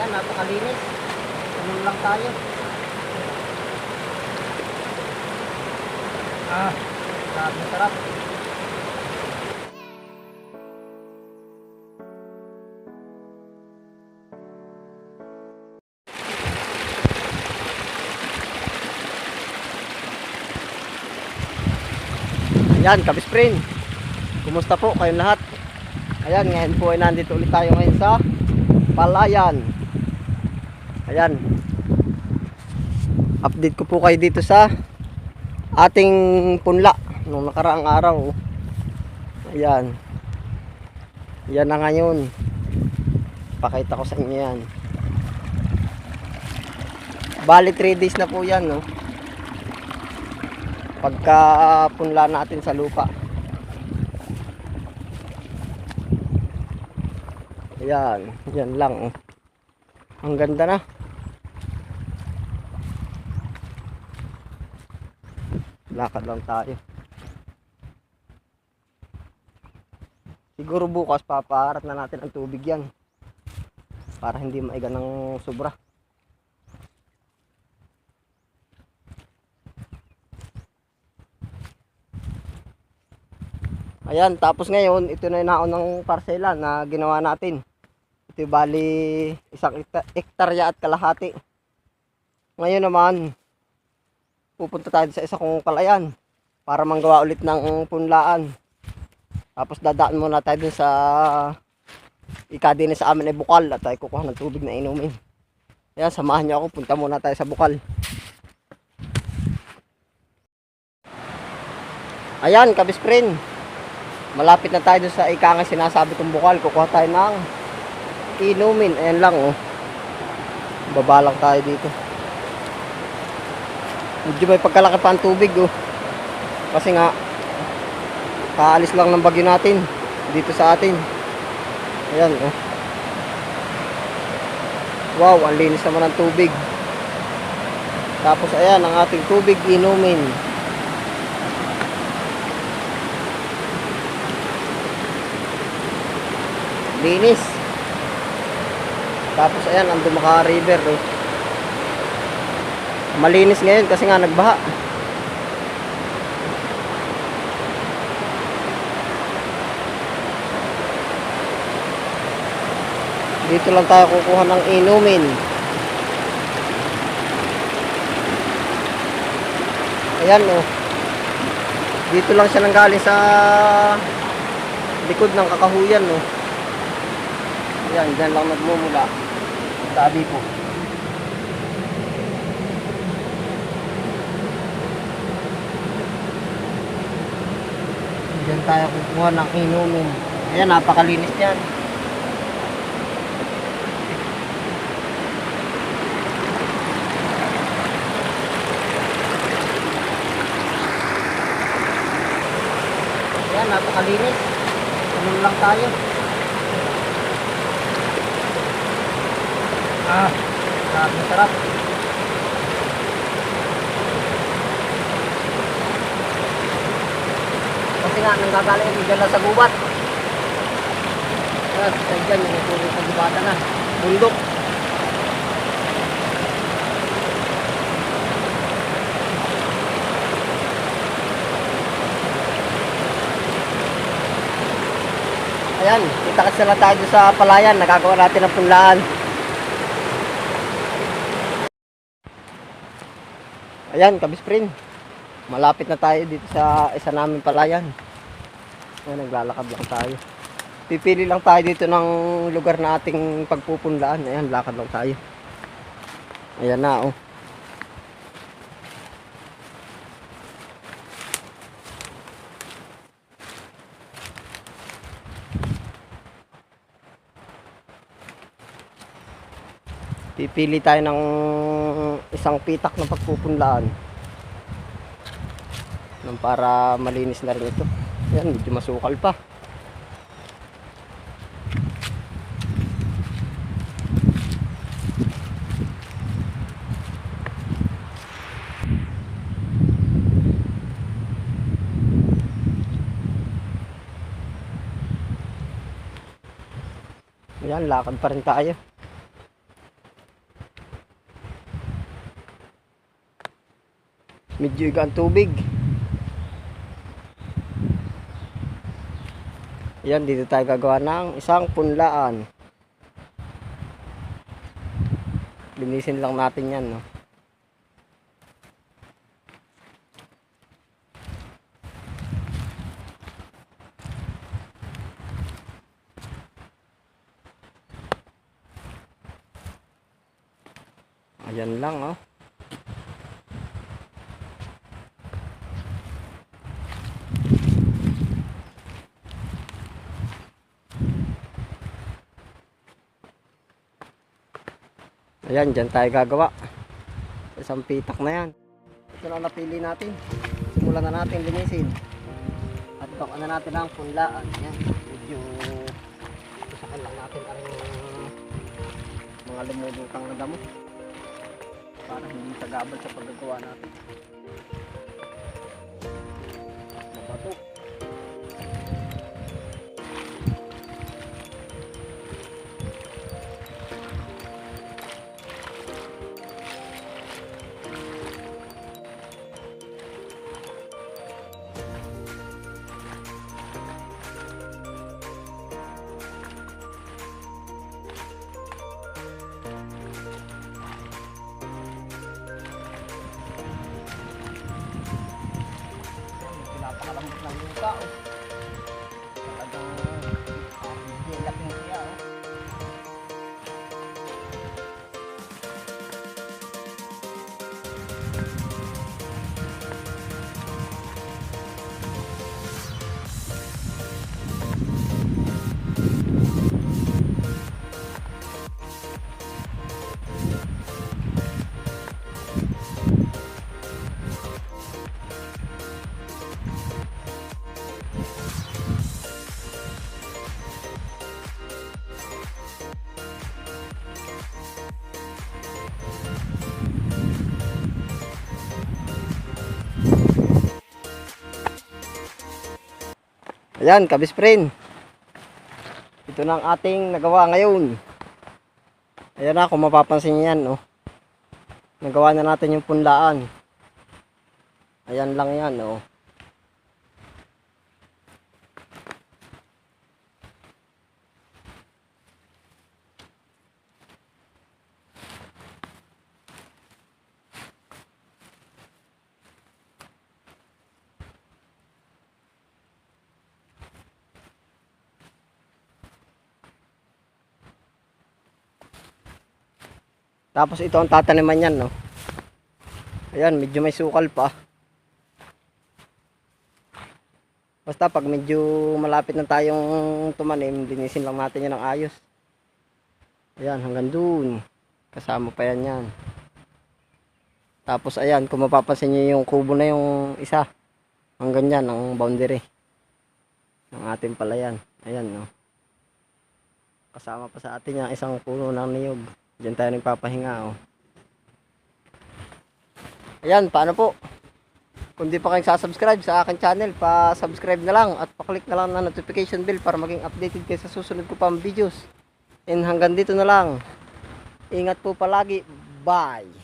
Ayan, napakalinis. Tulong lang tayo. Ah, grabe sarap. Ayan, kabisprin. Kumusta po kayong lahat? Ayan, ngayon po ay nandito ulit tayo ngayon sa Palayan. Ayan. Update ko po kayo dito sa ating punla nung nakaraang araw. Ayan. Yan na ngayon. Pakita ko sa inyo yan. Bali 3 days na po yan, no? Pagka punla natin sa lupa. Ayan, yan lang. Ang ganda na. Lakad lang tayo. Siguro bukas papaharat na natin ang tubig yan. Para hindi maiga ng sobra. Ayan, tapos ngayon, ito na yung ng parsela na ginawa natin. Ito bali isang hekta- hektarya at kalahati. Ngayon naman, pupunta tayo sa isa kong palayan para manggawa ulit ng punlaan. Tapos dadaan muna tayo dun sa ikadini sa amin ay bukal at tayo kukuha ng tubig na inumin. Ayan, samahan niyo ako. Punta muna tayo sa bukal. Ayan, kabisprin. Malapit na tayo sa ika nga sinasabi kong bukal. Kukuha tayo ng inumin. Ayan lang, oh. Babalang tayo dito. Medyo may pagkalaki pa ang tubig, oh. Kasi nga, kaalis lang ng bagyo natin dito sa atin. Ayan, oh. Wow, ang linis naman ng tubig. Tapos, ayan, ang ating tubig inumin. Linis. Tapos, ayan, ang Dumaka River, oh. Malinis ngayon kasi nga nagbaha. Dito lang tayo kukuha ng inumin. Ayan oh. Dito lang siya nanggaling sa likod ng kakahuyan oh. Ayan, dyan lang nagmumula. Tabi po. Tayo kukuha ng inumin. Ayan, napakalinis yan. Ayan, napakalinis. Tulong lang tayo. Ah, sarap. Kasi nga, nanggagaling yung dyan lang sa gubat. Ayan, sa dyan, yung puro sa gubata na. Bundok. Ayan, kita kasi lang tayo sa palayan. Nagagawa natin ng punlaan. Ayan, kabisprin. Malapit na tayo dito sa isa namin palayan. Ayan, naglalakad lang tayo. Pipili lang tayo dito ng lugar na ating pagpupunlaan. Ayan, lakad lang tayo. Ayan na, oh. Pipili tayo ng isang pitak na pagpupunlaan. Para malinis na rin ito. Yan, medyo masukal pa. Ayan, lakad pa rin tayo. Medyo iga ang tubig. Yan, dito tayo gagawa ng isang punlaan. Linisin lang natin yan, no? Ayan lang, oh. Ayan, dyan tayo gagawa. Isang pitak na yan. Ito na napili natin. Simulan na natin linisin. At baka na natin ang punlaan. Yan. Medyo usakan lang natin ang mga lumulutang na damo. Para hindi sagabal sa paggagawa natin. Mabato. Pinapakalambot ng lupa. Oh. Talagang Ayan, kabis friend. Ito na ang ating nagawa ngayon. Ayan na, kung mapapansin niyo yan, oh. Nagawa na natin yung punlaan. Ayan lang yan, oh. Tapos ito ang tataniman yan, no? Ayan, medyo may sukal pa. Basta pag medyo malapit na tayong tumanim, linisin lang natin yan ng ayos. Ayan, hanggang dun. Kasama pa yan yan. Tapos ayan, kung mapapansin nyo yung kubo na yung isa. Hanggang yan, ang boundary. Ng ating palayan. Ayan, no? Kasama pa sa atin yung isang puno ng niyog. Diyan tayo nagpapahinga, oh. Ayan, paano po? Kung di pa kayo subscribe sa akin channel, pa-subscribe na lang at pa-click na lang na notification bell para maging updated kayo sa susunod ko pang videos. And hanggang dito na lang. Ingat po palagi. Bye!